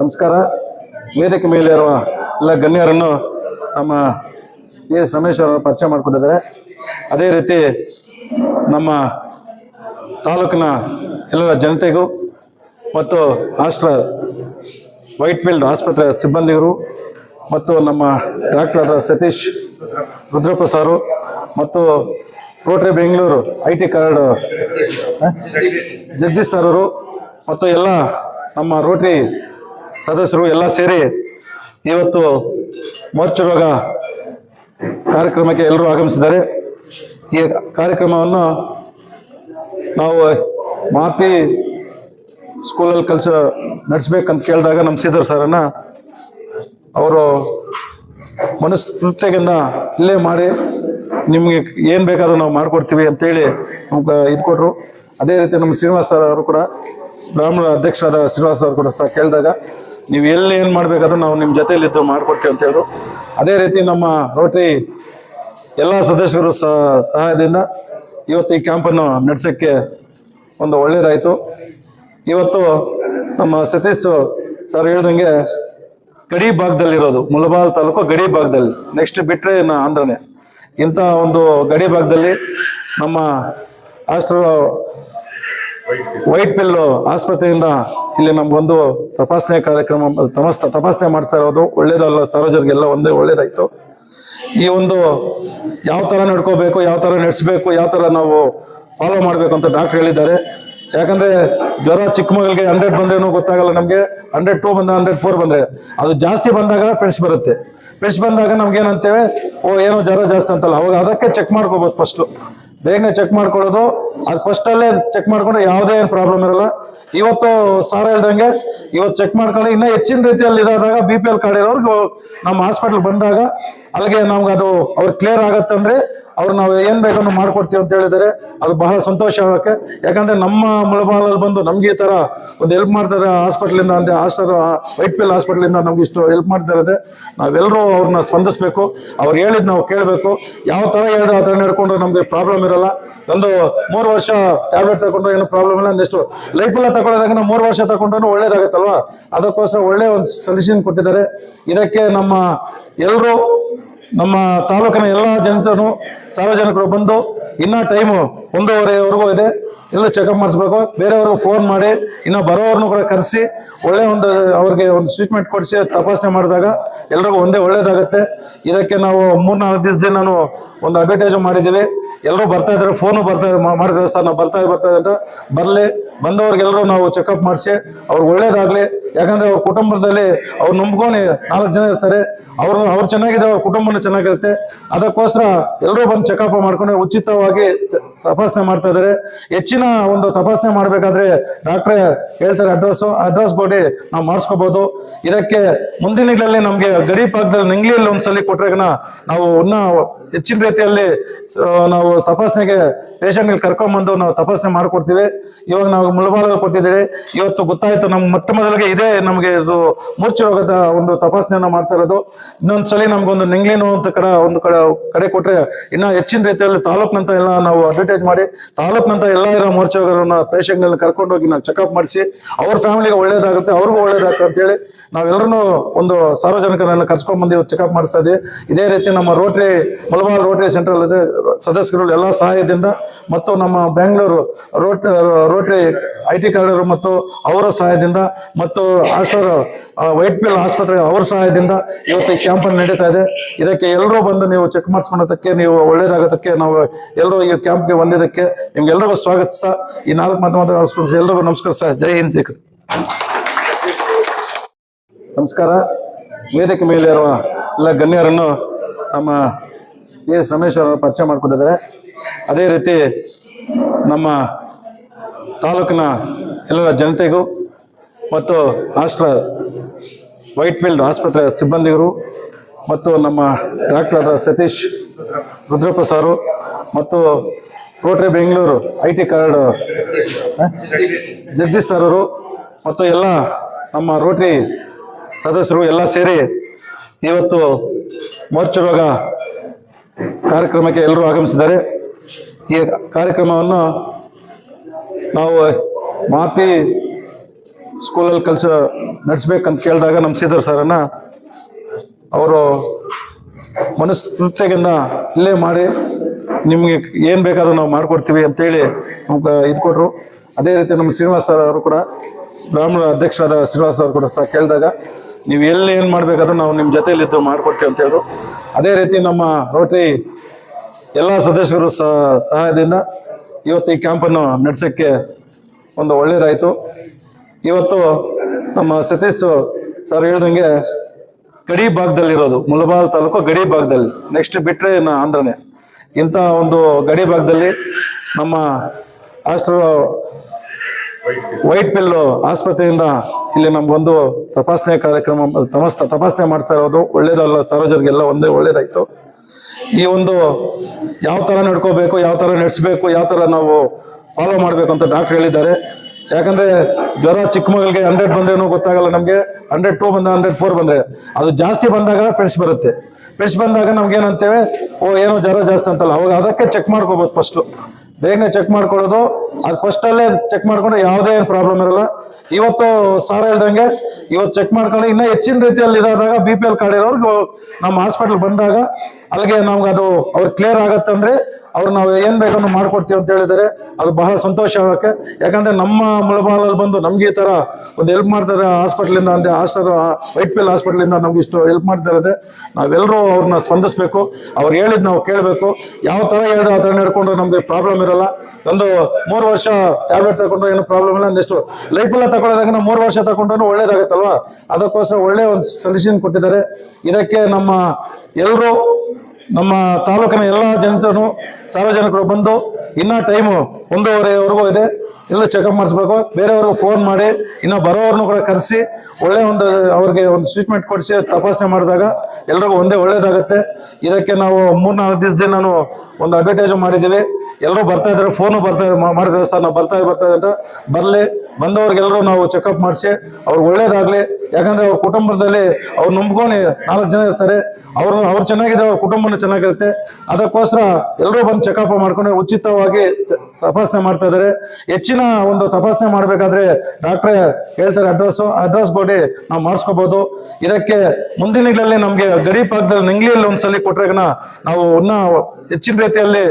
ನಮಸ್ಕಾರ. ವೇದಿಕೆ ಮೇಲೆ ಇರುವ ಎಲ್ಲ ಗಣ್ಯರನ್ನು ನಮ್ಮ ಎಸ್ ರಮೇಶ್ ಅವರು ಪರಿಚಯ ಮಾಡಿಕೊಂಡಿದ್ದಾರೆ. ಅದೇ ರೀತಿ ನಮ್ಮ ತಾಲೂಕಿನ ಎಲ್ಲ ಜನತೆಗೂ ಮತ್ತು ರಾಷ್ಟ್ರ ವೈಟ್ ಫೀಲ್ಡ್ ಆಸ್ಪತ್ರೆ ಸಿಬ್ಬಂದಿಗರು ಮತ್ತು ನಮ್ಮ ಡಾಕ್ಟರ್ ಸತೀಶ್ ರುದ್ರಪ್ಪ ಸಾರು ಮತ್ತು rotary Bengaluru I T corridor Jagadish sir ಅವರು ಮತ್ತು ಎಲ್ಲ ನಮ್ಮ ರೋಟರಿ ಸದಸ್ಯರು ಎಲ್ಲ ಸೇರಿ ಇವತ್ತು ಮೋರ್ಚ ರೋಗ ಕಾರ್ಯಕ್ರಮಕ್ಕೆ ಎಲ್ಲರೂ ಆಗಮಿಸಿದ್ದಾರೆ. ಈ ಕಾರ್ಯಕ್ರಮವನ್ನು ನಾವು ಮಾತಿ ಸ್ಕೂಲಲ್ಲಿ ಕೆಲಸ ನಡೆಸ್ಬೇಕಂತ ಕೇಳಿದಾಗ ನಮ್ಮ ಶ್ರೀಧರ್ ಸರನ್ನ ಅವರು ಮನಸ್ಫೂರ್ತಿಯಿಂದ ಇಲ್ಲೇ ಮಾಡಿ ನಿಮಗೆ ಏನು ಬೇಕಾದರೂ ನಾವು ಮಾಡಿಕೊಡ್ತೀವಿ ಅಂತೇಳಿ ನಮ್ಗೆ ಇದು ಕೊಟ್ಟರು ಅದೇ ರೀತಿ ನಮ್ಮ ಶ್ರೀನಿವಾಸ ಸರ್ ಅವರು ಕೂಡ ಬ್ರಾಹ್ಮಣ ಅಧ್ಯಕ್ಷರಾದ ಶ್ರೀನಿವಾಸ ಅವರು ಕೂಡ ಸಹ ಕೇಳಿದಾಗ ನೀವು ಎಲ್ಲಿ ಏನು ಮಾಡಬೇಕಾದ್ರೂ ನಾವು ನಿಮ್ಮ ಜೊತೆಯಲ್ಲಿದ್ದು ಮಾಡಿಕೊಡ್ತೀವಿ ಅಂತ ಹೇಳಿದ್ರು ಅದೇ ರೀತಿ ನಮ್ಮ ರೋಟ್ರಿ ಎಲ್ಲ ಸದಸ್ಯರು ಸಹ ಸಹಾಯದಿಂದ ಇವತ್ತು ಈ ಕ್ಯಾಂಪನ್ನು ನಡೆಸೋಕ್ಕೆ ಒಂದು ಒಳ್ಳೆಯದಾಯಿತು ಇವತ್ತು ನಮ್ಮ ಸತೀಶ್ ಸರ್ ಹೇಳ್ದಂಗೆ ಗಡಿ ಭಾಗದಲ್ಲಿರೋದು, ಮುಳಬಾಲ್ ತಾಲೂಕು ಗಡಿ ಭಾಗದಲ್ಲಿ. ನೆಕ್ಸ್ಟ್ ಬಿಟ್ಟರೆ ನಾ ಆಂಧ್ರನೇ. ಇಂಥ ಒಂದು ಗಡಿ ಭಾಗದಲ್ಲಿ ನಮ್ಮ ಆಸ್ಟ್ರೋ ವೈಟ್ ಪಿಲ್ಲು ಆಸ್ಪತ್ರೆಯಿಂದ ಇಲ್ಲಿ ನಮ್ಗೊಂದು ತಪಾಸಣೆ ಕಾರ್ಯಕ್ರಮ, ತಮಸ್, ತಪಾಸಣೆ ಮಾಡ್ತಾ ಇರೋದು ಒಳ್ಳೇದಲ್ಲ ಸಾರ್ವಜನಿಕರಿಗೆಲ್ಲ ಒಂದೇ ಒಳ್ಳೇದಾಯ್ತು. ಈ ಒಂದು ಯಾವ ಥರ ನಡ್ಕೋಬೇಕು, ಯಾವ ಥರ ನಡೆಸಬೇಕು, ಯಾವ ಥರ ನಾವು ಫಾಲೋ ಮಾಡಬೇಕು ಅಂತ ಡಾಕ್ಟರ್ ಹೇಳಿದ್ದಾರೆ. ಯಾಕಂದ್ರೆ ಜ್ವರ ಚಿಕ್ಕ ಮಗಳಿಗೆ ಹಂಡ್ರೆಡ್ ಬಂದ್ರೇನು ಗೊತ್ತಾಗಲ್ಲ ನಮಗೆ. ಹಂಡ್ರೆಡ್ ಟೂ ಬಂದ ಹಂಡ್ರೆಡ್ ಫೋರ್ ಬಂದರೆ. ಅದು ಜಾಸ್ತಿ ಬಂದಾಗ ಫ್ರೆಶ್ ಬರುತ್ತೆ. ಫ್ರೆಶ್ ಬಂದಾಗ ನಮ್ಗೆ ಏನಂತೇವೆ ಓ, ಏನೋ ಜ್ವರ ಜಾಸ್ತಿ ಅಂತಲ್ಲ, ಅವಾಗ ಅದಕ್ಕೆ ಚೆಕ್ ಮಾಡ್ಕೋಬೋದು ಫಸ್ಟು ಬೇಗನೆ ಚೆಕ್ ಮಾಡ್ಕೊಳ್ಳೋದು. ಅದು ಫಸ್ಟ್ ಅಲ್ಲೇ ಚೆಕ್ ಮಾಡ್ಕೊಂಡ್ರೆ ಯಾವುದೇ ಏನು ಪ್ರಾಬ್ಲಮ್ ಇರಲ್ಲ. ಇವತ್ತು ಸಾರ್ ಹೇಳ್ದಂಗೆ ಇವತ್ತು ಚೆಕ್ ಮಾಡ್ಕೊಂಡು ಇನ್ನೂ ಹೆಚ್ಚಿನ ರೀತಿಯಲ್ಲಿ ಇದಾದಾಗ ಬಿ ಪಿ ಎಲ್ ಕಾರ್ಡ್ ಇರೋರ್ಗು ನಮ್ಮ ಹಾಸ್ಪಿಟಲ್ ಬಂದಾಗ, ಅಲ್ಲಿಗೆ ನಮ್ಗೆ ಅದು ಅವ್ರಿಗೆ ಕ್ಲಿಯರ್ ಆಗತ್ತಂದ್ರೆ ಅವ್ರು ನಾವು ಏನ್ ಬೇಕನ್ನು ಮಾಡ್ಕೊಡ್ತೀವಿ ಅಂತ ಹೇಳಿದರೆ ಅದು ಬಹಳ ಸಂತೋಷ ಆಗಕ್ಕೆ. ಯಾಕಂದ್ರೆ ನಮ್ಮ ಮುಳಬಾಲಲ್ಲಿ ಬಂದು ನಮ್ಗೆ ಈ ತರ ಒಂದು ಹೆಲ್ಪ್ ಮಾಡ್ತಾರೆ ಹಾಸ್ಪಿಟ್ಲಿಂದ ಅಂದ್ರೆ ಆಸ್ಟರ್ ವೈಟ್ ಪಿಲ್ ಇಂದ ನಮ್ಗೆ ಇಷ್ಟು ಹೆಲ್ಪ್ ಮಾಡ್ತಾರೆ ಅಂದ್ರೆ ನಾವೆಲ್ಲರೂ ಅವ್ರನ್ನ ಸ್ಪಂದಿಸ್ಬೇಕು. ಅವ್ರು ಹೇಳಿದ್ ನಾವು ಕೇಳಬೇಕು. ಯಾವ ತರ ಹೇಳಿದ್ರೆ ಆ ತರ ನಡ್ಕೊಂಡ್ರೆ ನಮ್ಗೆ ಪ್ರಾಬ್ಲಮ್ ಇರಲ್ಲ. ಒಂದು ಮೂರು ವರ್ಷ ಟ್ಯಾಬ್ಲೆಟ್ ತಗೊಂಡ್ರೆ ಏನು ಪ್ರಾಬ್ಲಮ್ ಇಲ್ಲ. ನೆಕ್ಸ್ಟ್ ಲೈಫ್ ಎಲ್ಲ ತಗೊಳ್ಳೋದಾಗ ಮೂರು ವರ್ಷ ತಗೊಂಡ್ರೂ ಒಳ್ಳೇದಾಗತ್ತಲ್ವಾ? ಅದಕ್ಕೋಸ್ಕರ ಒಳ್ಳೆ ಒಂದು ಸೊಲ್ಯೂಷನ್ ಕೊಟ್ಟಿದ್ದಾರೆ. ಇದಕ್ಕೆ ನಮ್ಮ ಎಲ್ಲರೂ ನಮ್ಮ ತಾಲೂಕಿನ ಎಲ್ಲ ಜನತನು ಸಾರ್ವಜನಿಕರು ಬಂದು ಇನ್ನೂ ಟೈಮು ಒಂದೂವರೆವರೆಗೂ ಇದೆ. ಎಲ್ಲ ಚೆಕಪ್ ಮಾಡಿಸ್ಬೇಕು. ಬೇರೆಯವ್ರಿಗೂ ಫೋನ್ ಮಾಡಿ, ಇನ್ನು ಬರೋವ್ರನ್ನೂ ಕೂಡ ಕರೆಸಿ, ಒಳ್ಳೆ ಒಂದು ಅವ್ರಿಗೆ ಒಂದು ಟ್ರೀಟ್ಮೆಂಟ್ ಕೊಡಿಸಿ ತಪಾಸಣೆ ಮಾಡಿದಾಗ ಎಲ್ರಿಗೂ ಒಂದೇ ಒಳ್ಳೇದಾಗುತ್ತೆ. ಇದಕ್ಕೆ ನಾವು ಮೂರ್ನಾಲ್ಕು ದಿವಸದಿಂದ ನಾನು ಒಂದು ಅಡ್ವರ್ಟೈಸ್ ಮಾಡಿದ್ದೀವಿ. ಎಲ್ಲರೂ ಬರ್ತಾ ಇದ್ದಾರೆ ಫೋನು ಬರ್ತಾ ಮಾಡಿದ್ದಾರೆ ಸರ್, ನಾವು ಬರ್ತಾ ಬರ್ತಾ ಅಂತ ಬರಲಿ. ಬಂದವ್ರಿಗೆಲ್ಲರೂ ನಾವು ಚೆಕಪ್ ಮಾಡಿಸಿ, ಅವ್ರಿಗೆ ಒಳ್ಳೇದಾಗಲಿ. ಯಾಕಂದ್ರೆ ಅವ್ರ ಕುಟುಂಬದಲ್ಲಿ ಅವ್ರು ನಂಬ್ಕೊಂಡು ನಾಲ್ಕು ಜನ ಇರ್ತಾರೆ. ಅವರು, ಅವ್ರು ಚೆನ್ನಾಗಿದೆ ಅವ್ರ ಕುಟುಂಬನೂ ಚೆನ್ನಾಗಿರುತ್ತೆ. ಅದಕ್ಕೋಸ್ಕರ ಎಲ್ಲರೂ ಬಂದು ಚೆಕಪ್ ಮಾಡ್ಕೊಂಡು ಉಚಿತವಾಗಿ ತಪಾಸಣೆ ಮಾಡ್ತಾ ಇದ್ದಾರೆ ಹೆಚ್ಚಿನ ಒಂದು ತಪಾಸಣೆ ಮಾಡಬೇಕಾದ್ರೆ ಡಾಕ್ಟರ್ ಹೇಳ್ತಾರೆ, ಅಡ್ರೆಸ್ ಅಡ್ರೆಸ್ ಕೊಡಿ, ನಾವು ಮಾಡಿಸ್ಕೋಬಹುದು ಇದಕ್ಕೆ ಮುಂದಿನ ದಿನಗಳಲ್ಲಿ ನಮಗೆ ಗಡಿ ಭಾಗದಲ್ಲಿ ನಿಂಗ್ಲಿಯಲ್ಲಿ ಒಂದ್ಸಲಿ ಕೊಟ್ರೆಗನ ನಾವು ಇನ್ನ ಹೆಚ್ಚಿನ ರೀತಿಯಲ್ಲಿ ನಾವು ತಪಾಸಣೆಗೆ ಪೇಷಂಟ್ಗೆ ಕರ್ಕೊಂಡ್ಬಂದು ನಾವು ತಪಾಸಣೆ ಮಾಡ್ಕೊಡ್ತೀವಿ. ಇವಾಗ ನಾವು ಮುಳಬಾಲಲ್ಲಿ ಕೊಟ್ಟಿದ್ದೀವಿ ಇವತ್ತು ಗೊತ್ತಾಯ್ತು ನಮ್ಮ ಮೊಟ್ಟ ಮೊದಲಿಗೆ ಇದೇ ನಮಗೆ ಇದು ಮೂರ್ಛೆ ರೋಗದ ಒಂದು ತಪಾಸಣೆಯನ್ನ ಮಾಡ್ತಾ ಇರೋದು. ಇನ್ನೊಂದ್ಸಲಿ ನಮ್ಗೊಂದು ನಿಂಗ್ಲಿ ನೋವು ಅಂತ ಕಡೆ, ಒಂದು ಕಡೆ ಕಡೆ ಕೊಟ್ರೆ ಇನ್ನ ಹೆಚ್ಚಿನ ರೀತಿಯಲ್ಲಿ ತಾಲೂಕ್ನಂತ ಎಲ್ಲ ನಾವು ಅಡ್ವರ್ಟೈಸ್ ಮಾಡಿ ತಾಲೂಕ್ನಂತ ಎಲ್ಲ ಇರೋ ಮೋರ್ಚಾಗಳನ್ನ, ಪೇಷಂಟ್ಗಳನ್ನ ಕರ್ಕೊಂಡು ಹೋಗಿ ನಾವು ಚೆಕಪ್ ಮಾಡಿಸಿ, ಅವ್ರ ಫ್ಯಾಮಿಲಿಗೆ ಒಳ್ಳೇದಾಗುತ್ತೆ, ಅವ್ರಿಗೂ ಒಳ್ಳೇದಾಗುತ್ತೆ ಅಂತೇಳಿ ನಾವೆಲ್ಲರೂ ಒಂದು ಸಾರ್ವಜನಿಕರನ್ನ ಕರ್ಸ್ಕೊಂಡ್ ಬಂದು ಚೆಕಪ್ ಮಾಡಿಸ್ತಾ ಇದ್ದೀವಿ ಇದೇ ರೀತಿ ನಮ್ಮ ರೋಟರಿ ಮಲಬಾರ್ ರೋಟರಿ ಸೆಂಟ್ರಲ್ ಸದಸ್ಯರು ಎಲ್ಲ ಸಹಾಯದಿಂದ ಮತ್ತು ನಮ್ಮ ಬೆಂಗಳೂರು ರೋಟ್ ರೋಟರಿ ಐ ಟಿ ಕಾರ್ಡರು ಮತ್ತು ಅವರ ಸಹಾಯದಿಂದ ಮತ್ತು ಆಸ್ಟರ್ ವೈಟ್ ಪಿಲ್ ಆಸ್ಪತ್ರೆ ಅವರ ಸಹಾಯದಿಂದ ಇವತ್ತು ಈ ಕ್ಯಾಂಪನ್ನು ನಡೀತಾ ಇದೆ. ಇದಕ್ಕೆ ಎಲ್ಲರೂ ಬಂದು ನೀವು ಚೆಕ್ ಮಾಡಿಸ್ಕೊಳೋದಕ್ಕೆ ನೀವು ಒಳ್ಳೇದಾಗೋದಕ್ಕೆ ನಾವು ಎಲ್ಲರೂ ಈ ಕ್ಯಾಂಪ್ಗೆ ಬಂದಿದ್ದಕ್ಕೆ ನಿಮ್ಗೆಲ್ಲರಿಗೂ ಸರ್. ಈ ನಾಲ್ಕು ಮಾತು ಮಾತು ಎಲ್ರಿಗೂ ನಮಸ್ಕಾರ ಸರ್. ಜೈ ಹಿಂದ್, ಜೈ. ನಮಸ್ಕಾರ. ವೇದಿಕೆ ಮೇಲೆ ಇರುವ ಎಲ್ಲ ಗಣ್ಯರನ್ನು ನಮ್ಮ ಎಸ್ ರಮೇಶ್ ಅವರ ಪರಿಚಯ ಮಾಡಿಕೊಂಡಿದ್ದಾರೆ. ಅದೇ ರೀತಿ ನಮ್ಮ ತಾಲೂಕಿನ ಎಲ್ಲ ಜನತೆಗೂ ಮತ್ತು ರಾಷ್ಟ್ರ ವೈಟ್ ಫೀಲ್ಡ್ ಆಸ್ಪತ್ರೆ ಸಿಬ್ಬಂದಿಗರು ಮತ್ತು ನಮ್ಮ ಡಾಕ್ಟರ್ ಸತೀಶ್ ರುದ್ರಪ್ಪ ಸಾರು ಮತ್ತು rotary Bengaluru I T corridor Jagadish sir ಅವರು ಮತ್ತು ಎಲ್ಲ ನಮ್ಮ ರೋಟರಿ ಸದಸ್ಯರು ಎಲ್ಲ ಸೇರಿ ಇವತ್ತು ಮೋರ್ಚ ಕಾರ್ಯಕ್ರಮಕ್ಕೆ ಎಲ್ಲರೂ ಆಗಮಿಸಿದ್ದಾರೆ. ಈ ಕಾರ್ಯಕ್ರಮವನ್ನು ನಾವು ಮಾತಿ ಸ್ಕೂಲಲ್ಲಿ ಕೆಲಸ ನಡೆಸ್ಬೇಕಂತ ಕೇಳಿದಾಗ ನಮ್ಮ ಸೀಧರ್ ಸರನ್ನು ಅವರು ಮನಸ್ಫೂರ್ತಿಯಿಂದ ಇಲ್ಲೇ ಮಾಡಿ ನಿಮಗೆ ಏನು ಬೇಕಾದ್ರೂ ನಾವು ಮಾಡಿಕೊಡ್ತೀವಿ ಅಂತೇಳಿ ನಮ್ಗೆ ಇದು ಕೊಟ್ಟರು ಅದೇ ರೀತಿ ನಮ್ಮ ಶ್ರೀನಿವಾಸ್ ಅವರು ಕೂಡ, ಬ್ರಾಹ್ಮಣ ಅಧ್ಯಕ್ಷರಾದ ಶ್ರೀನಿವಾಸ ಅವರು ಕೂಡ ಸಹ ಕೇಳಿದಾಗ, ನೀವು ಎಲ್ಲಿ ಏನು ಮಾಡಬೇಕಾದ್ರೂ ನಾವು ನಿಮ್ಮ ಜೊತೆಯಲ್ಲಿದ್ದು ಮಾಡ್ಕೊಡ್ತೀವಿ ಅಂತ ಹೇಳಿದ್ರು ಅದೇ ರೀತಿ ನಮ್ಮ ರೋಟರಿ ಎಲ್ಲ ಸದಸ್ಯರು ಸಹ ಸಹಾಯದಿಂದ ಇವತ್ತು ಈ ಕ್ಯಾಂಪನ್ನು ನಡೆಸೋಕ್ಕೆ ಒಂದು ಒಳ್ಳೆಯದಾಯಿತು ಇವತ್ತು ನಮ್ಮ ಸತೀಶ್ ಸರ್ ಹೇಳ್ದಂಗೆ ಗಡಿ ಭಾಗದಲ್ಲಿರೋದು, ಮುಳಬಾಲ್ ತಾಲೂಕು ಗಡಿ ಭಾಗದಲ್ಲಿ. ನೆಕ್ಸ್ಟ್ ಬಿಟ್ಟರೆ ಆಂಧ್ರನೇ. ಇಂಥ ಒಂದು ಗಡಿ ಭಾಗದಲ್ಲಿ ನಮ್ಮ ಆಸ್ಟ್ರೋ ವೈಟ್ ಪಿಲ್ಲು ಆಸ್ಪತ್ರೆಯಿಂದ ಇಲ್ಲಿ ನಮ್ಗೊಂದು ತಪಾಸಣೆ ಕಾರ್ಯಕ್ರಮ, ತಮಸ್, ತಪಾಸಣೆ ಮಾಡ್ತಾ ಇರೋದು. ಒಳ್ಳೇದಲ್ಲ ಸಾರ್ವಜನಿಕರಿಗೆಲ್ಲ ಒಂದೇ ಒಳ್ಳೇದಾಯ್ತು. ಈ ಒಂದು ಯಾವ ಥರ ನಡ್ಕೋಬೇಕು, ಯಾವ ಥರ ನಡೆಸಬೇಕು, ಯಾವ ಥರ ನಾವು ಫಾಲೋ ಮಾಡಬೇಕು ಅಂತ ಡಾಕ್ಟರ್ ಹೇಳಿದ್ದಾರೆ. ಯಾಕಂದ್ರೆ ಜ್ವರ ಚಿಕ್ಕ ಮಗಳಿಗೆ ಹಂಡ್ರೆಡ್ ಬಂದ್ರೇನೋ ಗೊತ್ತಾಗಲ್ಲ ನಮಗೆ. ಹಂಡ್ರೆಡ್ ಟೂ ಬಂದ ಹಂಡ್ರೆಡ್ ಫೋರ್ ಬಂದ್ರೆ. ಅದು ಜಾಸ್ತಿ ಬಂದಾಗ ಫ್ರೆಶ್ ಬರುತ್ತೆ. ಫ್ರೆಶ್ ಬಂದಾಗ ನಮ್ಗೆ ಏನಂತೇವೆ ಓ, ಏನೋ ಜ್ವರ ಜಾಸ್ತಿ ಅಂತಲ್ಲ, ಅವಾಗ ಅದಕ್ಕೆ ಚೆಕ್ ಮಾಡ್ಕೋಬೋದು ಫಸ್ಟು ಬೇಗನೆ ಚೆಕ್ ಮಾಡ್ಕೊಳ್ಳೋದು. ಅದು ಫಸ್ಟ್ ಅಲ್ಲೇ ಚೆಕ್ ಮಾಡ್ಕೊಂಡ್ರೆ ಯಾವುದೇ ಏನು ಪ್ರಾಬ್ಲಮ್ ಇರಲ್ಲ. ಇವತ್ತು ಸಾರ ಹೇಳ್ದಂಗೆ, ಇವತ್ತು ಚೆಕ್ ಮಾಡ್ಕೊಂಡು ಇನ್ನೂ ಹೆಚ್ಚಿನ ರೀತಿಯಲ್ಲಿ ಇದಾದಾಗ ಬಿ ಪಿ ಎಲ್ ಕಾರ್ಡ್ ಇರೋರ್ಗು ನಮ್ಮ ಹಾಸ್ಪಿಟಲ್ ಬಂದಾಗ, ಅಲ್ಲಿಗೆ ನಮ್ಗೆ ಅದು ಅವ್ರು ಕ್ಲಿಯರ್ ಆಗತ್ತೆ ಅಂದ್ರೆ ಅವ್ರು ನಾವು ಏನ್ ಬೇಕನ್ನು ಮಾಡ್ಕೊಡ್ತೀವಿ ಅಂತ ಹೇಳಿದರೆ ಅದು ಬಹಳ ಸಂತೋಷ ಆಗಕ್ಕೆ. ಯಾಕಂದ್ರೆ ನಮ್ಮ ಮುಳಬಾಲಲ್ಲಿ ಬಂದು ನಮ್ಗೆ ಈ ತರ ಒಂದು ಹೆಲ್ಪ್ ಮಾಡ್ತಾರೆ ಹಾಸ್ಪಿಟ್ಲಿಂದ ಅಂದ್ರೆ ಆಸ್ಟರ್ ವೈಟ್ ಪಿಲ್ ಇಂದ ನಮ್ಗೆ ಇಷ್ಟು ಹೆಲ್ಪ್ ಮಾಡ್ತಾ ಇರೋದೇ. ನಾವೆಲ್ಲರೂ ಅವ್ರನ್ನ ಸ್ಪಂದಿಸ್ಬೇಕು. ಅವ್ರು ಹೇಳಿದ್ ನಾವು ಕೇಳಬೇಕು. ಯಾವ ತರ ಹೇಳಿದ್ರೆ ಆ ತರ ನಡ್ಕೊಂಡ್ರೆ ನಮ್ಗೆ ಪ್ರಾಬ್ಲಮ್ ಇರಲ್ಲ. ಒಂದು ಮೂರು ವರ್ಷ ಟ್ಯಾಬ್ಲೆಟ್ ತಗೊಂಡ್ರೆ ಏನು ಪ್ರಾಬ್ಲಮ್ ಇಲ್ಲ. ನೆಕ್ಸ್ಟ್ ಎಲ್ಲ ತಗೊಳ್ಳೋದಾಗ ನಾವು ಮೂರು ವರ್ಷ ತಗೊಂಡ್ರೆ ಒಳ್ಳೇದಾಗತ್ತಲ್ವಾ? ಅದಕ್ಕೋಸ್ಕರ ಒಳ್ಳೆ ಒಂದು ಸೊಲ್ಯೂಷನ್ ಕೊಟ್ಟಿದ್ದಾರೆ. ಇದಕ್ಕೆ ನಮ್ಮ ಎಲ್ಲರೂ ನಮ್ಮ ತಾಲೂಕಿನ ಎಲ್ಲ ಜನತನು ಸಾರ್ವಜನಿಕರು ಬಂದು ಇನ್ನೂ ಟೈಮು ಒಂದೂವರೆವರೆಗೂ ಇದೆ. ಎಲ್ಲ ಚೆಕಪ್ ಮಾಡಿಸ್ಬೇಕು. ಬೇರೆಯವ್ರಿಗೆ ಫೋನ್ ಮಾಡಿ, ಇನ್ನು ಬರೋರ್ನು ಕೂಡ ಕರೆಸಿ, ಒಳ್ಳೆ ಒಂದು, ಅವ್ರಿಗೆ ಒಂದು ಟ್ರೀಟ್ಮೆಂಟ್ ಕೊಡಿಸಿ, ತಪಾಸಣೆ ಮಾಡಿದಾಗ ಎಲ್ರಿಗೂ ಒಂದೇ ಒಳ್ಳೇದಾಗುತ್ತೆ. ಇದಕ್ಕೆ ನಾವು ಮೂರ್ನಾಲ್ಕು ದಿವಸದಿಂದ ನಾನು ಒಂದು ಅಡ್ವರ್ಟೈಸ್ ಮಾಡಿದ್ದೀವಿ. ಎಲ್ಲರೂ ಬರ್ತಾ ಇದ್ದಾರೆ ಫೋನು ಬರ್ತಾ ಮಾಡಿದ್ದಾರೆ ಸರ್, ನಾವು ಬರ್ತಾ ಬರ್ತಾ ಇದ್ದಂತ ಬರಲಿ ಬಂದವ್ರಿಗೆಲ್ಲರೂ ನಾವು ಚೆಕಪ್ ಮಾಡಿಸಿ, ಅವ್ರಿಗೆ ಒಳ್ಳೇದಾಗಲಿ. ಯಾಕಂದರೆ ಅವ್ರ ಕುಟುಂಬದಲ್ಲಿ ಅವ್ರು ನಂಬ್ಕೊಂಡು ನಾಲ್ಕು ಜನ ಇರ್ತಾರೆ. ಅವರು, ಅವ್ರು ಚೆನ್ನಾಗಿದೆ ಅವ್ರ ಕುಟುಂಬನೂ ಚೆನ್ನಾಗಿರುತ್ತೆ. ಅದಕ್ಕೋಸ್ಕರ ಎಲ್ಲರೂ ಬಂದು ಚೆಕಪ್ ಮಾಡ್ಕೊಂಡು ಉಚಿತವಾಗಿ ತಪಾಸಣೆ ಮಾಡ್ತಾ ಇದ್ದಾರೆ. ಹೆಚ್ಚಿನ ಒಂದು ತಪಾಸಣೆ ಮಾಡಬೇಕಾದ್ರೆ ಡಾಕ್ಟ್ರೆ ಹೇಳ್ತಾರೆ ಅಡ್ರೆಸ್ ಅಡ್ರೆಸ್ ಕೊಡಿ, ನಾವು ಮಾಡಿಸ್ಕೋಬಹುದು ಇದಕ್ಕೆ ಮುಂದಿನಗಳಲ್ಲಿ ನಮಗೆ ಗಡಿ ಭಾಗದಲ್ಲಿ ನಂಗ್ಲಿಯಲ್ಲಿ ಒಂದ್ಸಲಿ ಕೊಟ್ರೆಗನ ನಾವು ಇನ್ನ ಹೆಚ್ಚಿನ ರೀತಿಯಲ್ಲಿ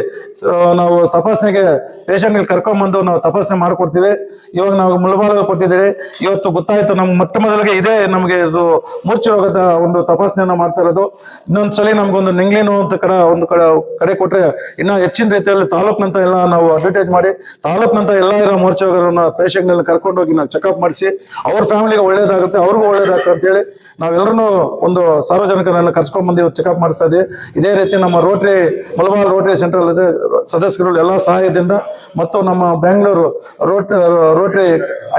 ನಾವು ತಪಾಸಣೆಗೆ ಪೇಷಂಟ್ಗೆ ಕರ್ಕೊಂಡ್ಬಂದು ನಾವು ತಪಾಸಣೆ ಮಾಡಿಕೊಡ್ತೀವಿ. ಇವಾಗ ನಾವು ಮುಳಬಾಗ ಕೊಟ್ಟಿದ್ದೀರಿ. ಇವತ್ತು ಗೊತ್ತಾಯ್ತು ನಮ್ಗೆ ಮೊಟ್ಟ ಮೊದಲಿಗೆ ಇದೇ ನಮಗೆ ಇದು ಮೂರ್ಛೆ ಹೋಗದ ಒಂದು ತಪಾಸಣೆಯನ್ನ ಮಾಡ್ತಾ ಇರೋದು. ಇನ್ನೊಂದ್ಸಲಿ ನಮ್ಗೊಂದು ನಿಂಗ್ಲಿನು ಅಂತ ಕಡೆ ಒಂದು ಕಡೆ ಕಡೆ ಕೊಟ್ರೆ ಇನ್ನ ಹೆಚ್ಚಿನ ರೀತಿಯಲ್ಲಿ ತಾಲೂಕ್ನಂತ ಎಲ್ಲ ನಾವು ಅಡ್ವರ್ಟೈಸ್ ಮಾಡಿ, ತಾಲೂಕ್ನಂತ ಎಲ್ಲ ಇರೋ ರೋಗಗಳನ್ನ ಪೇಷಂಟ್ಗಳನ್ನ ಕರ್ಕೊಂಡು ಹೋಗಿ ನಾವು ಚೆಕಪ್ ಮಾಡಿಸಿ, ಅವ್ರ ಫ್ಯಾಮಿಲಿಗೆ ಒಳ್ಳೇದಾಗುತ್ತೆ, ಅವ್ರಿಗೂ ಒಳ್ಳೇದಾಗುತ್ತೆ ಅಂತೇಳಿ ನಾವೆಲ್ಲರೂ ಒಂದು ಸಾರ್ವಜನಿಕರನ್ನೆಲ್ಲ ಕರ್ಸ್ಕೊಂಡ್ ಬಂದು ಚೆಕಪ್ ಮಾಡಿಸ್ತಾ ಇದ್ದೀವಿ ಇದೇ ರೀತಿ ನಮ್ಮ ರೋಟರಿ ಮಲಬಾರ್ ರೋಟರಿ ಸೆಂಟ್ರಲ್ ಇದೆ. ಸದಸ್ಯರು ಎಲ್ಲ ಸಹಾಯದಿಂದ ಮತ್ತು ನಮ್ಮ ಬೆಂಗಳೂರು ರೋಟ್ ರೋಟರಿ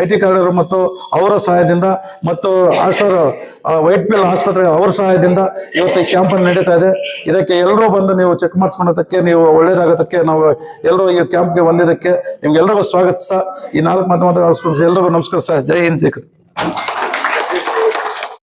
ಐ ಟಿ ಕಾರ್ಡರು ಮತ್ತು ಅವರ ಸಹಾಯದಿಂದ ಮತ್ತು ಆಸ್ಟರ್ ವೈಟ್ ಪಿಲ್ ಆಸ್ಪತ್ರೆ ಅವರ ಸಹಾಯದಿಂದ ಇವತ್ತು ಈ ಕ್ಯಾಂಪನ್ನು ನಡೀತಾ ಇದೆ. ಇದಕ್ಕೆ ಎಲ್ಲರೂ ಬಂದು ನೀವು ಚೆಕ್ ಮಾಡಿಸ್ಕೊಳೋದಕ್ಕೆ ನೀವು ಒಳ್ಳೇದಾಗೋದಕ್ಕೆ ನಾವು ಎಲ್ಲರೂ ಈ ಕ್ಯಾಂಪ್ಗೆ ಬಂದಿದ್ದಕ್ಕೆ ನಿಮ್ಗೆಲ್ಲರಿಗೂ ಸ್ವಾಗತಿಸ್ತಾ ಈ ನಾಲ್ಕು ಮಾತು ಮಾತು ಎಲ್ರಿಗೂ ನಮಸ್ಕಾರ ಸರ್ ಜೈ ಹಿಂದ್ ಜೈ ಕರ್ನಾಟಕ.